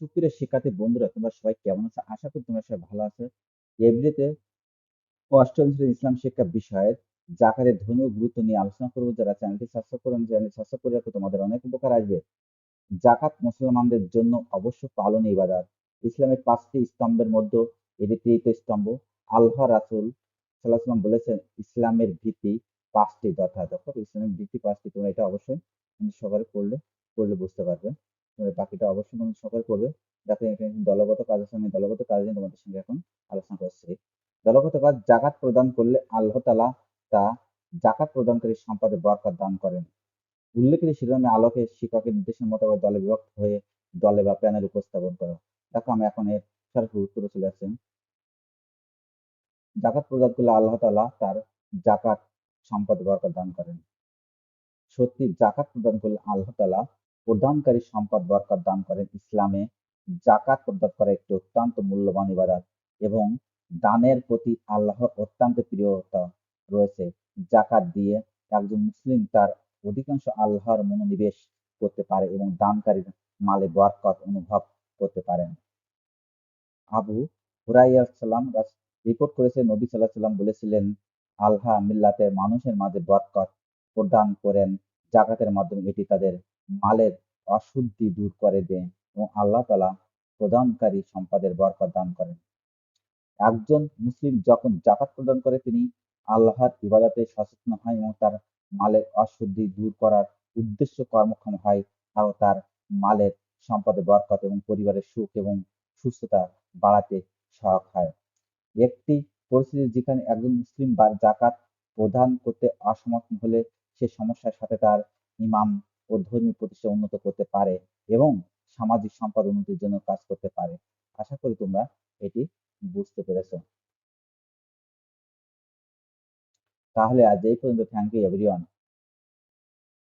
সুপ্রিয় শিক্ষার্থী বন্ধুরা, তোমরা সবাই কেমন আছো? আশা করি তোমরা সবাই ভালো আছো। এভরিতে অষ্টম শ্রেণি ইসলাম শিক্ষা বিষয়ের জাকাতের ধর্মীয় গুরুত্ব নিয়ে আলোচনা করব। যারা চ্যানেলটি সাবস্ক্রাইব করেন, চ্যানেলটি সাবস্ক্রাইব করে রাখো। তোমাদের অনেক উপকার আসবে। জাকাত মুসলমানদের জন্য অবশ্য পালন ইবাদত। ইসলামের পাঁচটি স্তম্ভের মধ্যে এটি তৃতীয় স্তম্ভ। আল্লাহ রাসুল সাল্লাহাম বলেছেন, ইসলামের ভিত্তি পাঁচটি দেখো, ইসলামের ভিত্তি পাঁচটি, তোমরা এটা অবশ্যই সকালে পড়লে পড়লে বুঝতে পারবে। বাকিটা অবশ্যই তোমরা সকালে পড়বে দেখো এখানে দলগত কাজের সঙ্গে দলগত কাজ নিয়ে তোমাদের সঙ্গে এখন আলোচনা করছি। দলগত কাজ জাকাত প্রদান করলে আল্লাহ তালা তা জাকাত প্রদানকারী সম্পদে বরকত দান করেন। উল্লেখিত শিরোনামে আলোকে শিক্ষকের নির্দেশের মোতাবেক দলে বিভক্ত হয়ে দলে বা প্যানেল উপস্থাপন করো। দেখো আমি এখন এর সরাসরি উত্তরে চলে আসছেন জাকাত প্রদান করলে আল্লাহ তালা তার জাকাত সম্পদে বরকত দান করেন। সত্যি জাকাত প্রদান করলে আল্লাহ তালা প্রদানকারী সম্পদ বরকত দান করেন ইসলামে, জাকাত প্রদান করা একটি অত্যন্ত মূল্যবান ইবাদত এবং দানের প্রতি আল্লাহর অত্যন্ত প্রিয়তা রয়েছে। জাকাত দিয়ে একজন মুসলিম তার অধিকাংশ আল্লাহর মনোনিবেশ করতে পারে এবং দানকারীর মালে বরকত অনুভব করতে পারেন। আবু হুরাইয়াল্লাম রিপোর্ট করেছে, নবী সাল্লাহ সাল্লাম বলেছিলেন, আল্লাহ মিল্লাতে মানুষের মাঝে বরকত প্রদান করেন, জাকাতের মাধ্যমে এটি তাদের মালের অশুদ্ধি দূর করে দেয় এবং আল্লাহ তালা প্রদানকারী সম্পদের বরকত দান করেন। একজন মুসলিম যখন জাকাত প্রদান করে, তিনি আল্লাহর ইবাদতে সচেতন হয় এবং তার মালের অশুদ্ধি দূর করার উদ্দেশ্য কর্মক্ষম হয় আরও তার মালের সম্পদে বরকত এবং পরিবারের সুখ এবং সুস্থতা বাড়াতে সহায়ক হয়। একটি পরিস্থিতি যেখানে একজন মুসলিম বা জাকাত প্রদান করতে অসমর্থ হলে সে সমস্যার সাথে তার ইমাম ও ধর্মীয় প্রতিষ্ঠা উন্নত করতে পারে এবং সামাজিক সম্পদ উন্নতির জন্য কাজ করতে পারে। আশা করি তোমরা এটি বুঝতে পেরেছ। তাহলে আজ এই পর্যন্ত। Thank you everyone